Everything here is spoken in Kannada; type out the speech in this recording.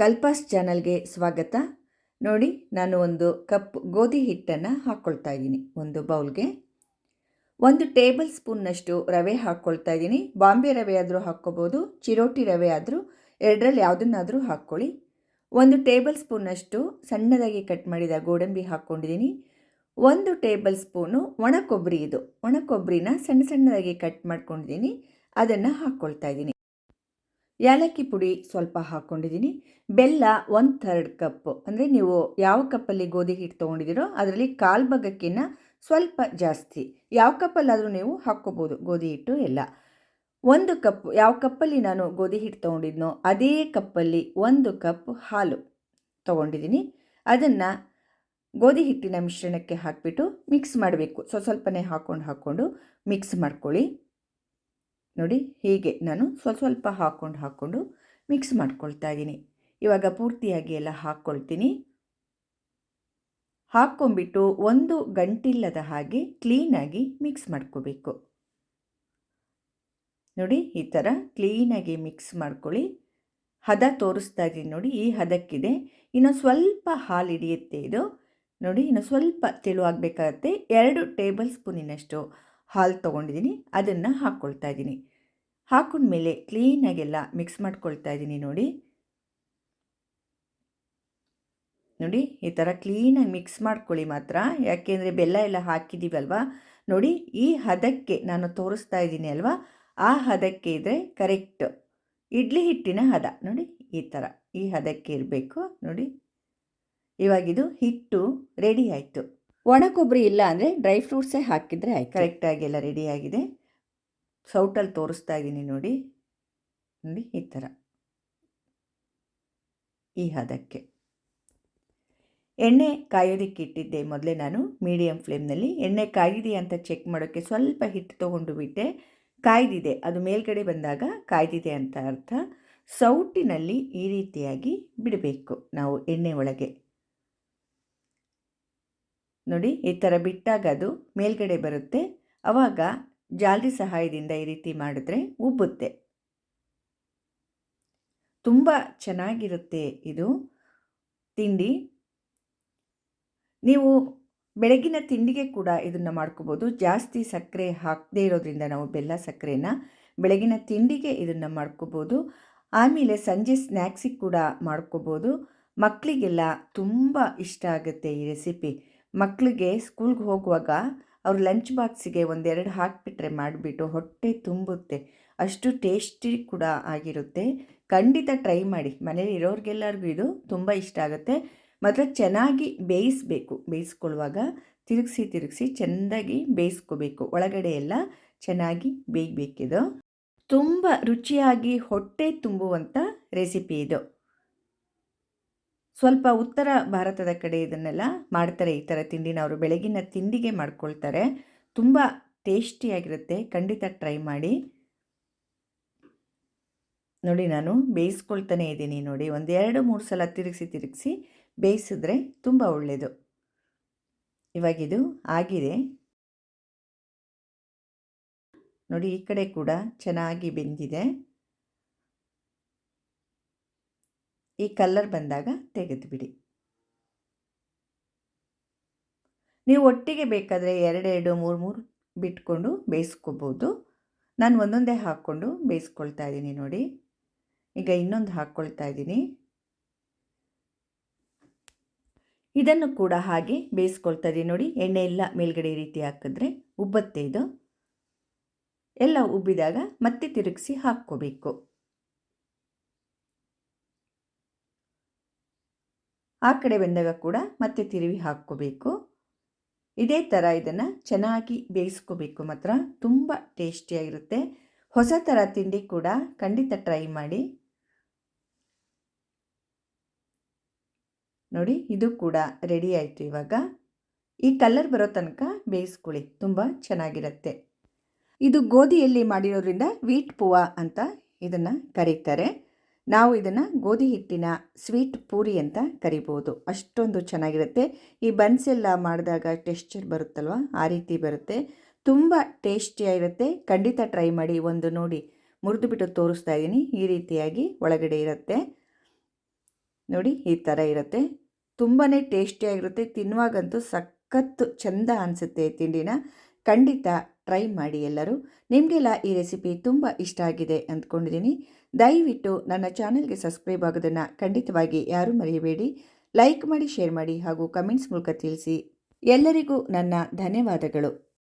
ಕಲ್ಪಾಸ್ ಚಾನಲ್ಗೆ ಸ್ವಾಗತ. ನೋಡಿ, ನಾನು ಒಂದು ಕಪ್ ಗೋಧಿ ಹಿಟ್ಟನ್ನು ಹಾಕ್ಕೊಳ್ತಾ ಇದ್ದೀನಿ, ಒಂದು ಬೌಲ್ಗೆ. ಒಂದು ಟೇಬಲ್ ಸ್ಪೂನ್ನಷ್ಟು ರವೆ ಹಾಕ್ಕೊಳ್ತಾ ಇದ್ದೀನಿ. ಬಾಂಬೆ ರವೆ ಆದರೂ ಹಾಕ್ಕೋಬೋದು, ಚಿರೋಟಿ ರವೆ ಆದರೂ, ಎರಡರಲ್ಲಿ ಯಾವುದನ್ನಾದರೂ ಹಾಕ್ಕೊಳ್ಳಿ. ಒಂದು ಟೇಬಲ್ ಸ್ಪೂನ್ನಷ್ಟು ಸಣ್ಣದಾಗಿ ಕಟ್ ಮಾಡಿದ ಗೋಡಂಬಿ ಹಾಕ್ಕೊಂಡಿದ್ದೀನಿ. ಒಂದು ಟೇಬಲ್ ಸ್ಪೂನು ಒಣ ಕೊಬ್ಬರಿ ಇದು. ಒಣ ಕೊಬ್ಬರಿನ ಸಣ್ಣ ಸಣ್ಣದಾಗಿ ಕಟ್ ಮಾಡ್ಕೊಂಡಿದ್ದೀನಿ, ಅದನ್ನು ಹಾಕ್ಕೊಳ್ತಾ ಇದ್ದೀನಿ. ಏಲಕ್ಕಿ ಪುಡಿ ಸ್ವಲ್ಪ ಹಾಕ್ಕೊಂಡಿದ್ದೀನಿ. ಬೆಲ್ಲ ಒಂದು ಥರ್ಡ್ ಕಪ್ಪು ಅಂದರೆ ನೀವು ಯಾವ ಕಪ್ಪಲ್ಲಿ ಗೋಧಿ ಹಿಟ್ಟು ತೊಗೊಂಡಿದ್ದೀರೋ ಅದರಲ್ಲಿ ಕಾಲು ಭಾಗಕ್ಕಿನ್ನ ಸ್ವಲ್ಪ ಜಾಸ್ತಿ. ಯಾವ ಕಪ್ಪಲ್ಲಾದರೂ ನೀವು ಹಾಕ್ಕೋಬೋದು ಗೋಧಿ ಹಿಟ್ಟು ಎಲ್ಲ. ಒಂದು ಕಪ್, ಯಾವ ಕಪ್ಪಲ್ಲಿ ನಾನು ಗೋಧಿ ಹಿಟ್ಟು ತೊಗೊಂಡಿದ್ನೋ ಅದೇ ಕಪ್ಪಲ್ಲಿ ಒಂದು ಕಪ್ ಹಾಲು ತೊಗೊಂಡಿದ್ದೀನಿ. ಅದನ್ನು ಗೋಧಿ ಹಿಟ್ಟಿನ ಮಿಶ್ರಣಕ್ಕೆ ಹಾಕಿಬಿಟ್ಟು ಮಿಕ್ಸ್ ಮಾಡಬೇಕು. ಸ್ವಲ್ಪ ಸ್ವಲ್ಪನೇ ಹಾಕ್ಕೊಂಡು ಹಾಕ್ಕೊಂಡು ಮಿಕ್ಸ್ ಮಾಡ್ಕೊಳ್ಳಿ. ನೋಡಿ ಹೀಗೆ ನಾನು ಸ್ವಲ್ಪ ಸ್ವಲ್ಪ ಹಾಕ್ಕೊಂಡು ಹಾಕ್ಕೊಂಡು ಮಿಕ್ಸ್ ಮಾಡ್ಕೊಳ್ತಾ ಇದ್ದೀನಿ. ಇವಾಗ ಪೂರ್ತಿಯಾಗಿ ಎಲ್ಲ ಹಾಕ್ಕೊಳ್ತೀನಿ. ಹಾಕ್ಕೊಂಬಿಟ್ಟು ಒಂದು ಗಂಟಿಲ್ಲದ ಹಾಗೆ ಕ್ಲೀನಾಗಿ ಮಿಕ್ಸ್ ಮಾಡ್ಕೋಬೇಕು. ನೋಡಿ ಈ ಥರ ಕ್ಲೀನಾಗಿ ಮಿಕ್ಸ್ ಮಾಡ್ಕೊಳ್ಳಿ. ಹದ ತೋರಿಸ್ತಾ ಇದ್ದೀನಿ ನೋಡಿ ಈ ಹದಕ್ಕಿದೆ. ಇನ್ನು ಸ್ವಲ್ಪ ಹಾಲು ಹಿಡಿಯುತ್ತೆ ಇದು. ನೋಡಿ ಇನ್ನು ಸ್ವಲ್ಪ ತೆಳುವಾಗಬೇಕಾಗತ್ತೆ ಎರಡು ಟೇಬಲ್ ಸ್ಪೂನಿನಷ್ಟು ಹಾಲು ತೊಗೊಂಡಿದ್ದೀನಿ. ಅದನ್ನು ಹಾಕ್ಕೊಳ್ತಾ ಇದ್ದೀನಿ. ಹಾಕೊಂಡ್ಮೇಲೆ ಕ್ಲೀನಾಗೆಲ್ಲ ಮಿಕ್ಸ್ ಮಾಡ್ಕೊಳ್ತಾ ಇದ್ದೀನಿ ನೋಡಿ. ನೋಡಿ ಈ ಥರ ಕ್ಲೀನಾಗಿ ಮಿಕ್ಸ್ ಮಾಡ್ಕೊಳ್ಳಿ ಮಾತ್ರ. ಯಾಕೆಂದರೆ ಬೆಲ್ಲ ಎಲ್ಲ ಹಾಕಿದ್ದೀವಲ್ವಾ ನೋಡಿ ಈ ಹದಕ್ಕೆ ನಾನು ತೋರಿಸ್ತಾ ಇದ್ದೀನಿ ಅಲ್ವಾ? ಆ ಹದಕ್ಕೆ ಇದ್ದರೆ ಕರೆಕ್ಟ್ ಇಡ್ಲಿ ಹಿಟ್ಟಿನ ಹದ. ನೋಡಿ ಈ ಥರ ಈ ಹದಕ್ಕೆ ಇರಬೇಕು. ನೋಡಿ ಇವಾಗಿದು ಹಿಟ್ಟು ರೆಡಿ ಆಯಿತು. ಒಣ ಕೊಬ್ಬರಿ ಇಲ್ಲ ಅಂದರೆ ಡ್ರೈ ಫ್ರೂಟ್ಸೇ ಹಾಕಿದರೆ ಆಯ್ತು. ಕರೆಕ್ಟಾಗಿ ಎಲ್ಲ ರೆಡಿಯಾಗಿದೆ ಸೌಟಲ್ಲಿ ತೋರಿಸ್ತಾ ಇದ್ದೀನಿ ನೋಡಿ. ನೋಡಿ ಈ ಥರ. ಈ ಹದಕ್ಕೆ. ಎಣ್ಣೆ ಕಾಯೋದಕ್ಕೆ ಇಟ್ಟಿದ್ದೆ ಮೊದಲೇ ನಾನು ಮೀಡಿಯಮ್ ಫ್ಲೇಮ್ನಲ್ಲಿ. ಎಣ್ಣೆ ಕಾಯಿದೆ ಅಂತ ಚೆಕ್ ಮಾಡೋಕ್ಕೆ ಸ್ವಲ್ಪ ಹಿಟ್ಟು ತೊಗೊಂಡು ಬಿಟ್ಟೆ. ಕಾಯ್ದಿದೆ. ಅದು ಮೇಲ್ಗಡೆ ಬಂದಾಗ ಕಾಯ್ದಿದೆ ಅಂತ ಅರ್ಥ. ಸೌಟಿನಲ್ಲಿ ಈ ರೀತಿಯಾಗಿ ಬಿಡಬೇಕು ನಾವು ಎಣ್ಣೆ ಒಳಗೆ. ನೋಡಿ ಈ ಥರ ಬಿಟ್ಟಾಗ ಅದು ಮೇಲ್ಗಡೆ ಬರುತ್ತೆ. ಆವಾಗ ಜಾಲರಿ ಸಹಾಯದಿಂದ ಈ ರೀತಿ ಮಾಡಿದ್ರೆ ಉಬ್ಬುತ್ತೆ. ತುಂಬ ಚೆನ್ನಾಗಿರುತ್ತೆ ಇದು ತಿಂಡಿ. ನೀವು ಬೆಳಗಿನ ತಿಂಡಿಗೆ ಕೂಡ ಇದನ್ನು ಮಾಡ್ಕೋಬೋದು. ಜಾಸ್ತಿ ಸಕ್ಕರೆ ಹಾಕದೇ ಇರೋದ್ರಿಂದ ನಾವು ಬೆಲ್ಲ ಸಕ್ಕರೆನ ಬೆಳಗಿನ ತಿಂಡಿಗೆ ಇದನ್ನು ಮಾಡ್ಕೋಬೋದು. ಆಮೇಲೆ ಸಂಜೆ ಸ್ನ್ಯಾಕ್ಸಿಗೆ ಕೂಡ ಮಾಡ್ಕೋಬೋದು. ಮಕ್ಕಳಿಗೆಲ್ಲ ತುಂಬ ಇಷ್ಟ ಆಗುತ್ತೆ ಈ ರೆಸಿಪಿ. ಮಕ್ಕಳಿಗೆ ಸ್ಕೂಲ್ಗೆ ಹೋಗುವಾಗ ಅವ್ರ ಲಂಚ್ ಬಾಕ್ಸಿಗೆ ಒಂದೆರಡು ಹಾಕಿಬಿಟ್ರೆ ಮಾಡಿಬಿಟ್ಟು ಹೊಟ್ಟೆ ತುಂಬುತ್ತೆ. ಅಷ್ಟು ಟೇಸ್ಟಿ ಕೂಡ ಆಗಿರುತ್ತೆ. ಖಂಡಿತ ಟ್ರೈ ಮಾಡಿ. ಮನೇಲಿ ಇರೋರಿಗೆಲ್ಲರಿಗೂ ಇದು ತುಂಬ ಇಷ್ಟ ಆಗುತ್ತೆ. ಮಾತ್ರ ಚೆನ್ನಾಗಿ ಬೇಯಿಸಬೇಕು. ಬೇಯಿಸ್ಕೊಳ್ಳುವಾಗ ತಿರುಗಿಸಿ ತಿರುಗಿಸಿ ಚೆಂದಾಗಿ ಬೇಯಿಸ್ಕೋಬೇಕು. ಒಳಗಡೆ ಎಲ್ಲ ಚೆನ್ನಾಗಿ ಬೇಯಬೇಕಿದು. ತುಂಬ ರುಚಿಯಾಗಿ ಹೊಟ್ಟೆ ತುಂಬುವಂಥ ರೆಸಿಪಿ ಇದು. ಸ್ವಲ್ಪ ಉತ್ತರ ಭಾರತದ ಕಡೆ ಇದನ್ನೆಲ್ಲ ಮಾಡ್ತಾರೆ. ಈ ಥರ ತಿಂಡಿನ ಅವರು ಬೆಳಗಿನ ತಿಂಡಿಗೆ ಮಾಡ್ಕೊಳ್ತಾರೆ. ತುಂಬ ಟೇಸ್ಟಿಯಾಗಿರುತ್ತೆ. ಖಂಡಿತ ಟ್ರೈ ಮಾಡಿ. ನೋಡಿ, ನಾನು ಬೇಯಿಸ್ಕೊಳ್ತಾನೆ ಇದ್ದೀನಿ. ನೋಡಿ, ಒಂದು ಎರಡು, ಮೂರು ಸಲ ತಿರುಗಿಸಿ ತಿರುಗಿಸಿ ಬೇಯಿಸಿದ್ರೆ ತುಂಬ ಒಳ್ಳೆಯದು. ಇವಾಗಿದು ಆಗಿದೆ. ನೋಡಿ, ಈ ಕಡೆ ಕೂಡ ಚೆನ್ನಾಗಿ ಬೆಂದಿದೆ. ಈ ಕಲ್ಲರ್ ಬಂದಾಗ ತೆಗೆದುಬಿಡಿ ನೀವು ಒಟ್ಟಿಗೆ ಬೇಕಾದರೆ ಎರಡೆರಡು ಮೂರು ಮೂರು ಬಿಟ್ಕೊಂಡು ಬೇಯಿಸ್ಕೋಬೋದು. ನಾನು ಒಂದೊಂದೇ ಹಾಕ್ಕೊಂಡು ಬೇಯಿಸ್ಕೊಳ್ತಾ ಇದ್ದೀನಿ ನೋಡಿ. ಈಗ ಇನ್ನೊಂದು ಹಾಕ್ಕೊಳ್ತಾ ಇದ್ದೀನಿ. ಇದನ್ನು ಕೂಡ ಹಾಗೆ ಬೇಯಿಸ್ಕೊಳ್ತಾ ಇದ್ದೀನಿ ನೋಡಿ. ಎಣ್ಣೆ ಎಲ್ಲ ಮೇಲ್ಗಡೆ ರೀತಿ ಹಾಕಿದ್ರೆ ಉಬ್ಬತ್ತೆ ಇದು. ಎಲ್ಲ ಉಬ್ಬಿದಾಗ ಮತ್ತೆ ತಿರುಗಿಸಿ ಹಾಕ್ಕೋಬೇಕು. ಆ ಕಡೆ ಬಂದಾಗ ಕೂಡ ಮತ್ತೆ ತಿರುವಿ ಹಾಕ್ಕೋಬೇಕು. ಇದೇ ಥರ ಇದನ್ನು ಚೆನ್ನಾಗಿ ಬೇಯಿಸ್ಕೋಬೇಕು. ಮಾತ್ರ ತುಂಬ ಟೇಸ್ಟಿಯಾಗಿರುತ್ತೆ ಹೊಸ ಥರ ತಿಂಡಿ ಕೂಡ ಖಂಡಿತ ಟ್ರೈ ಮಾಡಿ. ನೋಡಿ, ಇದು ಕೂಡ ರೆಡಿ ಆಯಿತು ಇವಾಗ. ಈ ಕಲರ್ ಬರೋ ತನಕ ಬೇಯಿಸ್ಕೊಳ್ಳಿ. ತುಂಬ ಚೆನ್ನಾಗಿರುತ್ತೆ. ಇದು ಗೋಧಿಯಲ್ಲಿ ಮಾಡಿರೋದ್ರಿಂದ ವೀಟ್ ಪೂವ ಅಂತ ಇದನ್ನು ಕರೀತಾರೆ. ನಾವು ಇದನ್ನು ಗೋಧಿ ಹಿಟ್ಟಿನ ಸ್ವೀಟ್ ಪೂರಿ ಅಂತ ಕರಿಬೋದು. ಅಷ್ಟೊಂದು ಚೆನ್ನಾಗಿರುತ್ತೆ. ಈ ಬನ್ಸ್ ಎಲ್ಲ ಮಾಡಿದಾಗ ಟೆಕ್ಸ್ಚರ್ ಬರುತ್ತಲ್ವ? ಆ ರೀತಿ ಬರುತ್ತೆ. ತುಂಬ ಟೇಸ್ಟಿಯಾಗಿರುತ್ತೆ. ಖಂಡಿತ ಟ್ರೈ ಮಾಡಿ, ಒಂದು ನೋಡಿ. ಮುರಿದು ಬಿಟ್ಟು ತೋರಿಸ್ತಾ ಇದ್ದೀನಿ. ಈ ರೀತಿಯಾಗಿ ಒಳಗಡೆ ಇರುತ್ತೆ. ನೋಡಿ, ಈ ಥರ ಇರುತ್ತೆ. ತುಂಬಾ ಟೇಸ್ಟಿಯಾಗಿರುತ್ತೆ. ತಿನ್ನುವಾಗಂತೂ ಸಖತ್ತು ಚೆಂದ ಅನಿಸುತ್ತೆ ತಿಂಡಿನ. ಖಂಡಿತ ಟ್ರೈ ಮಾಡಿ ಎಲ್ಲರೂ. ನಿಮಗೆಲ್ಲ ಈ ರೆಸಿಪಿ ತುಂಬ ಇಷ್ಟ ಆಗಿದೆ ಅಂದ್ಕೊಂಡಿದ್ದೀನಿ. ದಯವಿಟ್ಟು ನನ್ನ ಚಾನೆಲ್ಗೆ ಸಬ್ಸ್ಕ್ರೈಬ್ ಆಗೋದನ್ನು ಖಂಡಿತವಾಗಿ ಯಾರೂ ಮರೆಯಬೇಡಿ. ಲೈಕ್ ಮಾಡಿ, ಶೇರ್ ಮಾಡಿ ಹಾಗೂ ಕಮೆಂಟ್ಸ್ ಮೂಲಕ ತಿಳಿಸಿ. ಎಲ್ಲರಿಗೂ ನನ್ನ ಧನ್ಯವಾದಗಳು.